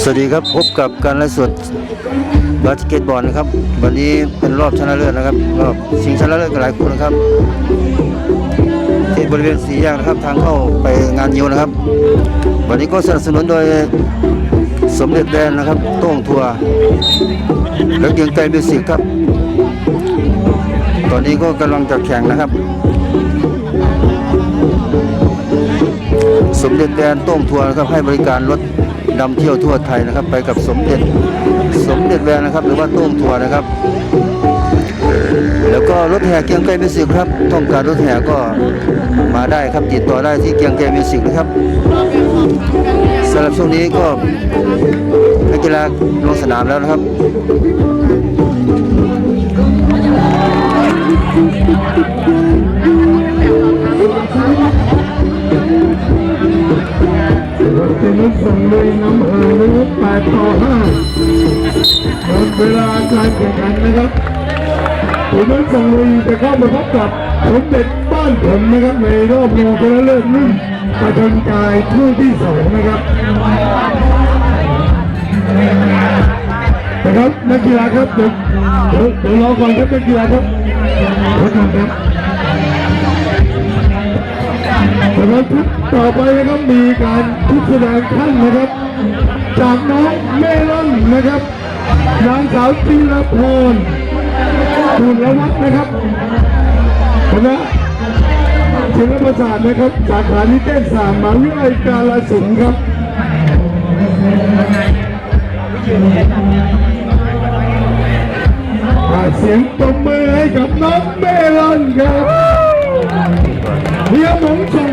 สวัสดีครับพบกับการไลฟ์สดบาสเกตบอลนะครับ วันนี้เป็นรอบชนะเลิศนะครับรอบชิงชนะเลิศกันหลายคู่นะครับที่บริเวณสีแยกนะครับทางเข้าไปงานยิวนะครับ วันนี้ก็สนับสนุนโดยสมเด็จแดนนะครับโต้งทัวร์และเกียงไกรมิวสิกครับ ตอนนี้ก็กำลังจะแข่งนะครับ สมเด็จแดนโต้งทัวร์นะครับให้บริการรถ นำเที่ยวทั่วไทยนะครับ ไปกับสมเด็จสมเด็จแดนนะครับ หรือว่าโต้งทัวร์นะครับ แล้วก็รถแห่เกียงไกรมิวสิกครับต้องการรถแห่ก็มาได้ครับติดต่อได้ที่เกียงไกรมิวสิกนะครับสำหรับช่วงนี้ก็นักกีฬาลงสนามแล้วนะครับ ส่งเลยน้ำเอ๋ยนรับแปดต่อห้าหมดเวลาการแข่งขันนะครับทีนี้ส่งเลยจะเข้ามาพบกับสมเด็จบ้านผมนะครับในรอบรองชนะเลิศรุ่นประชันกายคู่ที่สองนะครับนะครับนักกีฬาครับเดี๋ยวเดี๋ยวรอก่อนครับนักกีฬาครับขอโทษครับ ครับชุดต่อไปนะครับมีการทุกแสดงขั้นนะครับ จากน้องเมลอนนะครับนางสาวจีรพรคุณละวัฒนะครับคณะศิลปศาสตร์นะครับ สาขานิเทศศาสตร์มหาวิทยาลัยกาฬสินธุ์ครับเสียงตบมือให้กับน้องเมลอนครับเฮียหมงส่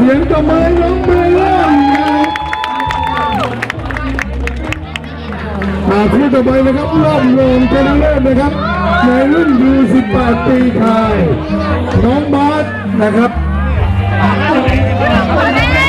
สียงตบมือน้องเบลอนนะครับมาคู่ต่อไปนะครับรอบรองชนะเลิศนะครับ ในรุ่นยู18 ปีไทยน้องบาสนะครับ